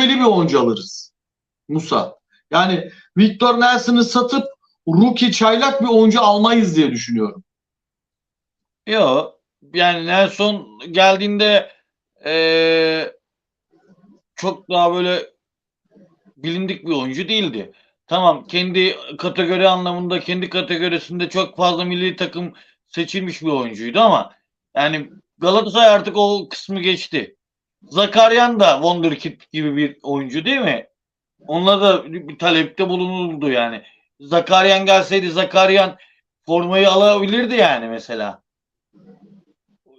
tecrübeli bir oyuncu alırız. Musa. Yani Victor Nelson'ı satıp rookie çaylak bir oyuncu almayız diye düşünüyorum. Yok. Yani Nelson geldiğinde eee, çok daha böyle bilindik bir oyuncu değildi. Tamam kendi kategori anlamında kendi kategorisinde çok fazla milli takım seçilmiş bir oyuncuydu ama yani Galatasaray artık o kısmı geçti. Zakaryan da Wonderkid gibi bir oyuncu değil mi? Onunla da bir talepte bulunuldu yani. Zakaryan gelseydi Zakaryan formayı alabilirdi yani mesela.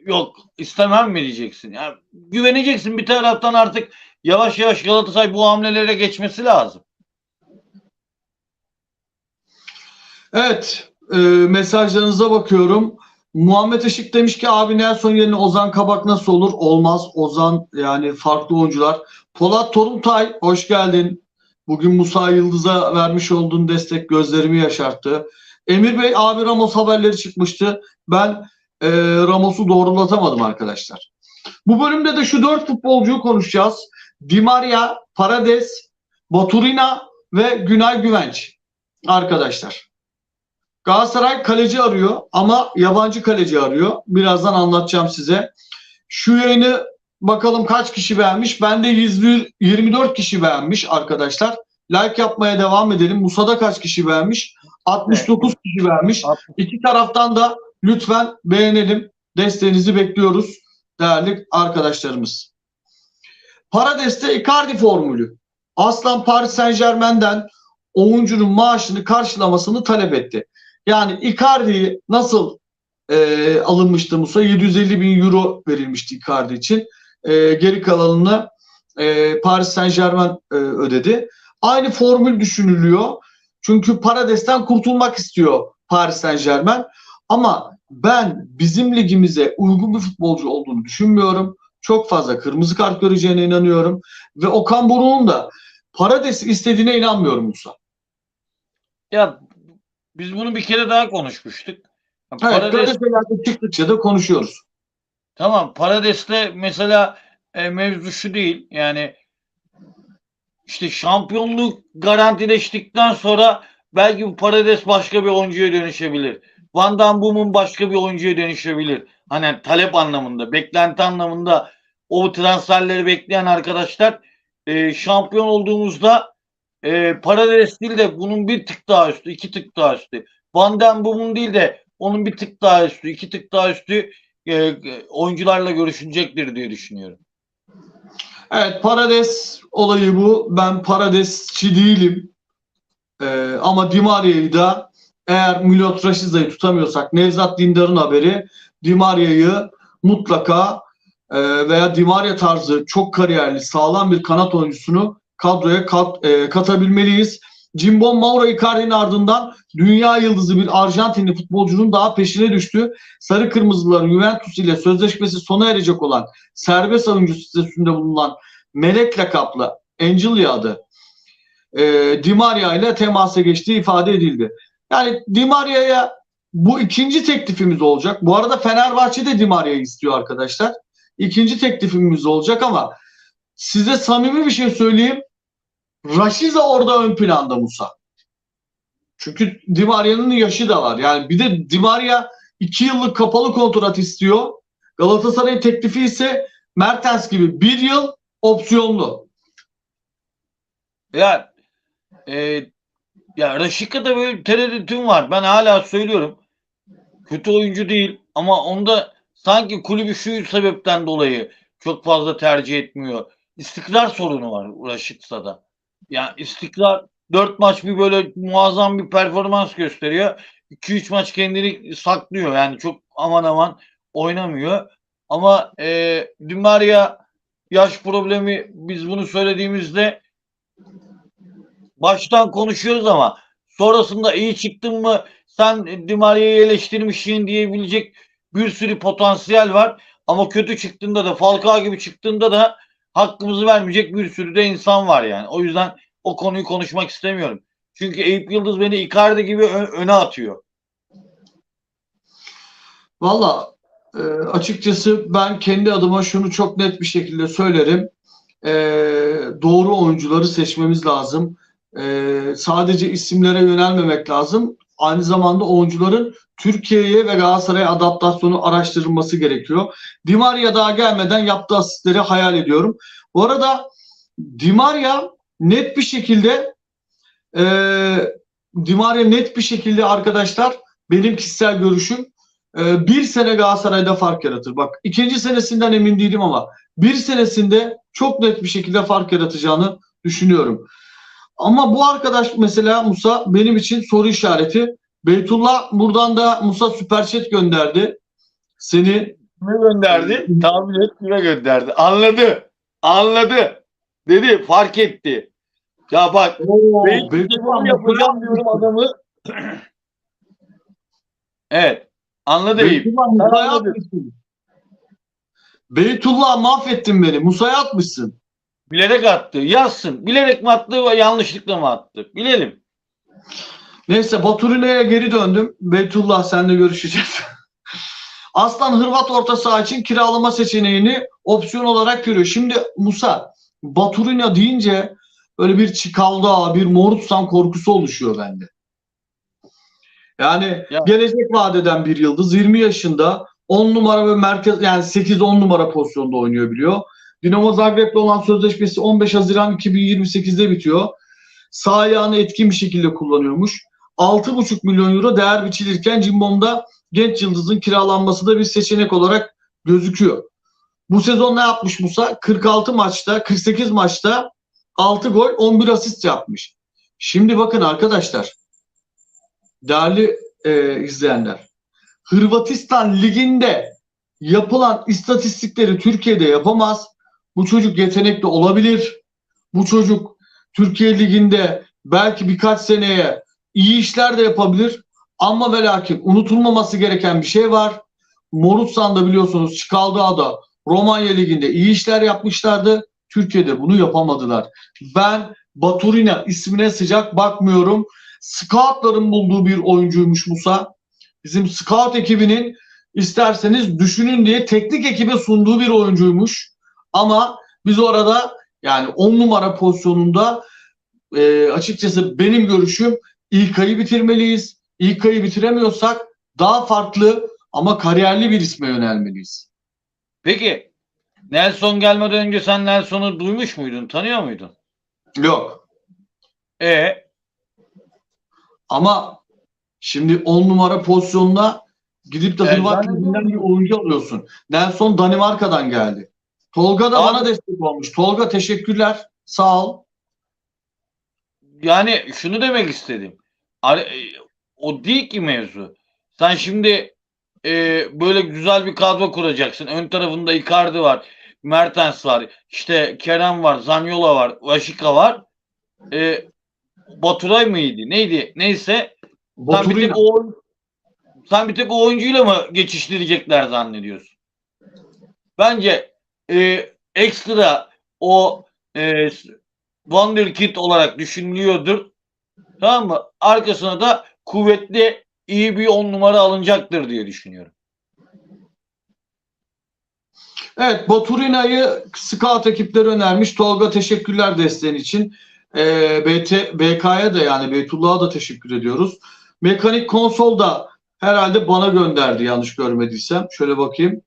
Yok istemem mi diyeceksin? Yani güveneceksin bir taraftan artık yavaş yavaş Galatasaray bu hamlelere geçmesi lazım. Evet, e, mesajlarınıza bakıyorum. Muhammed Işık demiş ki abi Nelson yerine Ozan Kabak nasıl olur? Olmaz. Ozan yani farklı oyuncular. Polat Toruntay hoş geldin. Bugün Musa Yıldız'a vermiş olduğun destek gözlerimi yaşarttı. Emir Bey abi Ramos haberleri çıkmıştı. Ben e, Ramos'u doğrulatamadım arkadaşlar. Bu bölümde de şu dört futbolcuyu konuşacağız. Di Maria, Parades, Baturina ve Günay Güvenç arkadaşlar. Galatasaray kaleci arıyor ama yabancı kaleci arıyor. Birazdan anlatacağım size. Şu yayını bakalım kaç kişi beğenmiş. Ben de 124 kişi beğenmiş arkadaşlar. Like yapmaya devam edelim. Musa'da kaç kişi beğenmiş? 69 kişi beğenmiş. İki taraftan da lütfen beğenelim. Desteğinizi bekliyoruz değerli arkadaşlarımız. Paradeste Icardi formülü. Aslan Paris Saint Germain'den oyuncunun maaşını karşılamasını talep etti. Yani Icardi'yi nasıl e, alınmıştı Musa? 750 bin euro verilmişti Icardi için. E, geri kalanını e, Paris Saint Germain e, ödedi. Aynı formül düşünülüyor. Çünkü Parades'ten kurtulmak istiyor Paris Saint Germain. Ama ben bizim ligimize uygun bir futbolcu olduğunu düşünmüyorum. Çok fazla kırmızı kart göreceğine inanıyorum. Ve Okan Buruk'un da Parades'i istediğine inanmıyorum Musa. Ya biz bunu bir kere daha konuşmuştuk. Evet, Parades- böyle çıktıkça da konuşuyoruz. Tamam Parades'te mesela e, mevzu şu değil. Yani işte şampiyonluk garantileştikten sonra belki bu Parades başka bir oyuncuya dönüşebilir. Van Damme Boom'un başka bir oyuncuya dönüşebilir. Hani talep anlamında, beklenti anlamında o transferleri bekleyen arkadaşlar e, şampiyon olduğumuzda e, Parades değil de bunun bir tık daha üstü, iki tık daha üstü. Van Damme Boom'un değil de onun bir tık daha üstü, iki tık daha üstü e, oyuncularla görüşülecektir diye düşünüyorum. Evet Parades olayı bu. Ben Paradesçi değilim. Ee, ama Di Maria'yı da eğer Milot Raşiza'yı tutamıyorsak Nevzat Dindar'ın haberi Di Maria'yı mutlaka e, veya Di Maria tarzı çok kariyerli sağlam bir kanat oyuncusunu kadroya kat, e, katabilmeliyiz. Cimbom Mauro Icardi'nin ardından dünya yıldızı bir Arjantinli futbolcunun daha peşine düştü. Sarı Kırmızıların Juventus ile sözleşmesi sona erecek olan serbest oyuncu statüsünde bulunan Melek lakaplı Angelia adı e, Di Maria ile temasa geçtiği ifade edildi. Yani Di Maria'ya bu ikinci teklifimiz olacak. Bu arada Fenerbahçe de Di Maria'yı istiyor arkadaşlar. İkinci teklifimiz olacak ama size samimi bir şey söyleyeyim. Rashiza orada ön planda Musa. Çünkü Di Maria'nın yaşı da var. Yani bir de Di Maria iki yıllık kapalı kontrat istiyor. Galatasaray'ın teklifi ise Mertens gibi bir yıl opsiyonlu. Ya e, ya Raşika'da böyle tereddütüm var. Ben hala söylüyorum. Kötü oyuncu değil ama onda sanki kulübü şu sebepten dolayı çok fazla tercih etmiyor. İstikrar sorunu var Raşitsa'da. Ya istikrar 4 maç bir böyle muazzam bir performans gösteriyor. 2-3 maç kendini saklıyor. Yani çok aman aman oynamıyor. Ama e, Di Maria yaş problemi biz bunu söylediğimizde baştan konuşuyoruz ama sonrasında iyi çıktın mı sen Di Maria'yı eleştirmişsin diyebilecek bir sürü potansiyel var. Ama kötü çıktığında da Falcao gibi çıktığında da hakkımızı vermeyecek bir sürü de insan var yani. O yüzden o konuyu konuşmak istemiyorum. Çünkü Eyüp Yıldız beni Icardi gibi öne atıyor. Valla e, açıkçası ben kendi adıma şunu çok net bir şekilde söylerim. e, doğru oyuncuları seçmemiz lazım. E, sadece isimlere yönelmemek lazım. Aynı zamanda oyuncuların Türkiye'ye ve Galatasaray'a adaptasyonu araştırılması gerekiyor. Di Maria daha gelmeden yaptığı asistleri hayal ediyorum. Bu arada Di net bir şekilde e, Di net bir şekilde arkadaşlar benim kişisel görüşüm e, bir sene Galatasaray'da fark yaratır. Bak ikinci senesinden emin değilim ama bir senesinde çok net bir şekilde fark yaratacağını düşünüyorum. Ama bu arkadaş mesela Musa benim için soru işareti. Beytullah buradan da Musa Süperchat gönderdi. Seni Kime gönderdi? Tahmin et kime gönderdi. Anladı. Anladı. Dedi fark etti. Ya bak ben Beytullah yapacağım diyorum adamı. evet. Anladı Eyüp. Beytullah mahvettin beni. Musa'ya atmışsın. Bilerek attı. Yazsın. Bilerek mi attı yanlışlıkla mı attı? Bilelim. Neyse Baturine'ye geri döndüm. Beytullah seninle görüşeceğiz. Aslan Hırvat orta saha için kiralama seçeneğini opsiyon olarak görüyor. Şimdi Musa Baturina deyince böyle bir Çikalda, bir Morutsan korkusu oluşuyor bende. Yani Ya. gelecek vadeden bir yıldız 20 yaşında 10 numara ve merkez yani 8-10 numara pozisyonda oynuyor biliyor. Dinamo Zagreb'le olan sözleşmesi 15 Haziran 2028'de bitiyor. Sağ ayağını etkin bir şekilde kullanıyormuş. 6,5 milyon euro değer biçilirken Cimbom'da genç yıldızın kiralanması da bir seçenek olarak gözüküyor. Bu sezon ne yapmış Musa? 46 maçta, 48 maçta 6 gol, 11 asist yapmış. Şimdi bakın arkadaşlar, değerli e, izleyenler, Hırvatistan liginde yapılan istatistikleri Türkiye'de yapamaz. Bu çocuk yetenekli olabilir. Bu çocuk Türkiye liginde belki birkaç seneye iyi işler de yapabilir. Ama ve lakin unutulmaması gereken bir şey var. Morutsan'da biliyorsunuz Çikaldağ'da Romanya Ligi'nde iyi işler yapmışlardı. Türkiye'de bunu yapamadılar. Ben Baturina ismine sıcak bakmıyorum. Scoutların bulduğu bir oyuncuymuş Musa. Bizim scout ekibinin isterseniz düşünün diye teknik ekibe sunduğu bir oyuncuymuş. Ama biz orada yani 10 numara pozisyonunda e, açıkçası benim görüşüm ilk ayı bitirmeliyiz. İlk ayı bitiremiyorsak daha farklı ama kariyerli bir isme yönelmeliyiz. Peki Nelson gelmeden önce sen Nelson'u duymuş muydun? Tanıyor muydun? Yok. E Ama şimdi 10 numara pozisyonuna gidip de Hırvat diyorum. oyuncu alıyorsun. Nelson Danimarka'dan geldi. Tolga da Abi- bana destek olmuş. Tolga teşekkürler. Sağ ol. yani şunu demek istedim. E, O değil ki mevzu. Sen şimdi e, böyle güzel bir kadro kuracaksın. Ön tarafında Icardi var. Mertens var. işte Kerem var. Zanyola var. Vaşika var. E, Baturay mıydı? Neydi? Neyse. Sen bir, tek o, sen bir tek o oyuncuyla mı geçiştirecekler zannediyorsun? Bence e, ekstra o e, Wonderkid olarak düşünülüyordur. Tamam mı? Arkasına da kuvvetli iyi bir on numara alınacaktır diye düşünüyorum. Evet Baturina'yı scout ekipleri önermiş. Tolga teşekkürler desteğin için. Ee, BT, BK'ya da yani Beytullah'a da teşekkür ediyoruz. Mekanik konsol da herhalde bana gönderdi yanlış görmediysem. Şöyle bakayım.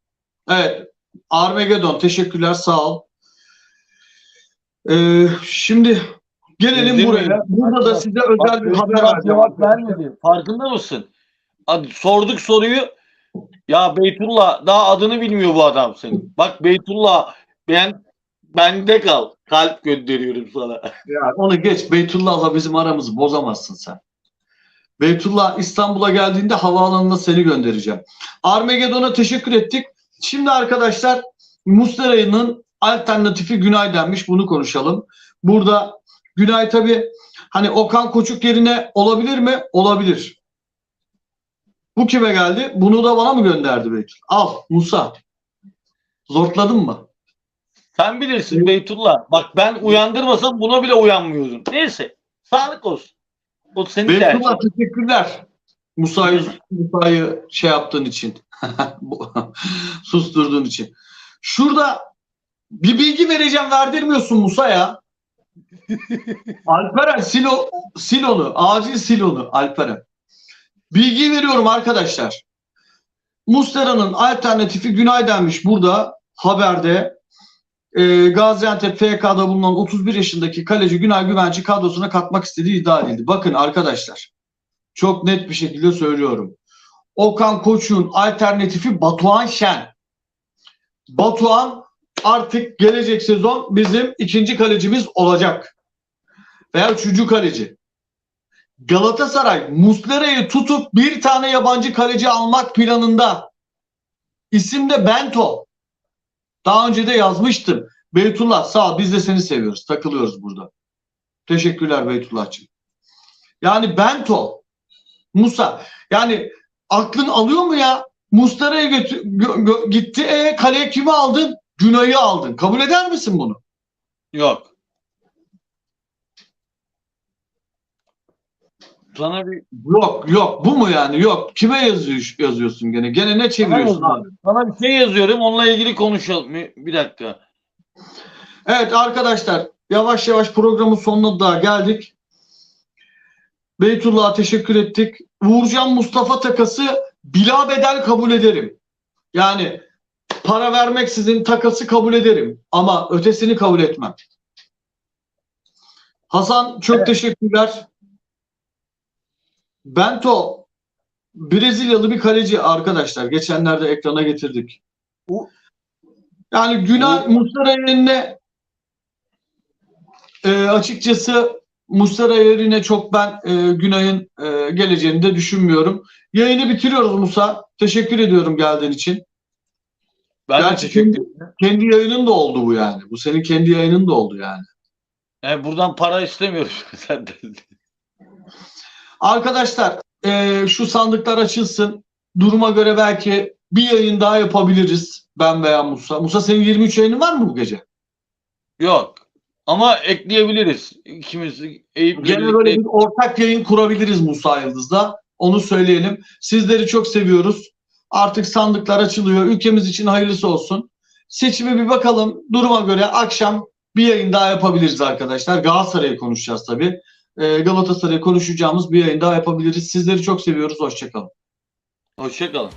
Evet Armageddon teşekkürler sağ ol. Ee, şimdi gelelim Değil mi? buraya. Burada da size özel bir haber vereceğim. cevap vermedi. Farkında mısın? Sorduk soruyu. Ya Beytullah daha adını bilmiyor bu adam senin. Bak Beytullah ben bende kal. Kalp gönderiyorum sana. Ya onu geç. Beytullah'la bizim aramızı bozamazsın sen. Beytullah İstanbul'a geldiğinde havaalanına seni göndereceğim. Armageddon'a teşekkür ettik. Şimdi arkadaşlar Muslera'nın alternatifi Günay denmiş. Bunu konuşalım. Burada Günay tabi hani Okan Koçuk yerine olabilir mi? Olabilir. Bu kime geldi? Bunu da bana mı gönderdi Beytullah? Al Musa. Zortladın mı? Sen bilirsin Beytullah. Bak ben uyandırmasam buna bile uyanmıyordun. Neyse. Sağlık olsun. O senin Beytullah tercihin. teşekkürler. Musa'yı Musa'yı şey yaptığın için. Susturduğun için. Şurada Bir bilgi vereceğim verdirmiyorsun Musa ya. Alperen sil, o- sil onu. Acil sil onu Alperen. Bilgi veriyorum arkadaşlar. Mustera'nın alternatifi Günay denmiş burada haberde. Ee, Gaziantep FK'da bulunan 31 yaşındaki kaleci Günay Güvenci kadrosuna katmak istediği iddia edildi. Bakın arkadaşlar çok net bir şekilde söylüyorum. Okan Koçuk'un alternatifi Batuhan Şen. Batuhan artık gelecek sezon bizim ikinci kalecimiz olacak. Veya üçüncü kaleci. Galatasaray Muslera'yı tutup bir tane yabancı kaleci almak planında. İsim de Bento. Daha önce de yazmıştım. Beytullah sağ ol biz de seni seviyoruz. Takılıyoruz burada. Teşekkürler Beytullah'cığım. Yani Bento. Musa. Yani aklın alıyor mu ya? Gö- gitti. E kaleye kimi aldın? Günay'ı aldın. Kabul eder misin bunu? Yok. Sana bir Yok yok bu mu yani? Yok. Kime yazıyor, yazıyorsun gene? Gene ne çeviriyorsun Sana abi? sana bir şey yazıyorum. Onunla ilgili konuşalım. Bir bir dakika. Evet arkadaşlar yavaş yavaş programın sonuna da geldik. Beytullah'a teşekkür ettik. Uğurcan Mustafa takası bila bedel kabul ederim. Yani para vermeksizin takası kabul ederim. Ama ötesini kabul etmem. Hasan çok Evet. teşekkürler. Bento Brezilyalı bir kaleci arkadaşlar. Geçenlerde ekrana getirdik. Yani Günay Bu- Muslera'nın eline e, açıkçası Muslera yerine çok ben e, Günay'ın e, geleceğini de düşünmüyorum. Yayını bitiriyoruz Musa. Teşekkür ediyorum geldiğin için. Ben de Gerçi teşekkür kendi- ederim. Kendi yayının da oldu bu yani. Bu senin kendi yayının da oldu yani. Yani buradan para istemiyorum senden. Arkadaşlar e, şu sandıklar açılsın. Duruma göre belki bir yayın daha yapabiliriz. Ben veya Musa. Musa senin 23 yayının var mı bu gece? Yok. Ama ekleyebiliriz. İkimiz Eyüp Gene böyle bir ortak yayın kurabiliriz Musa Yıldız'la. Onu söyleyelim. Sizleri çok seviyoruz. Artık sandıklar açılıyor. Ülkemiz için hayırlısı olsun. Seçime bir bakalım. Duruma göre akşam bir yayın daha yapabiliriz arkadaşlar. Galatasaray'ı konuşacağız tabii. Ee, Galatasaray'ı konuşacağımız bir yayın daha yapabiliriz. Sizleri çok seviyoruz. Hoşçakalın. Hoşçakalın.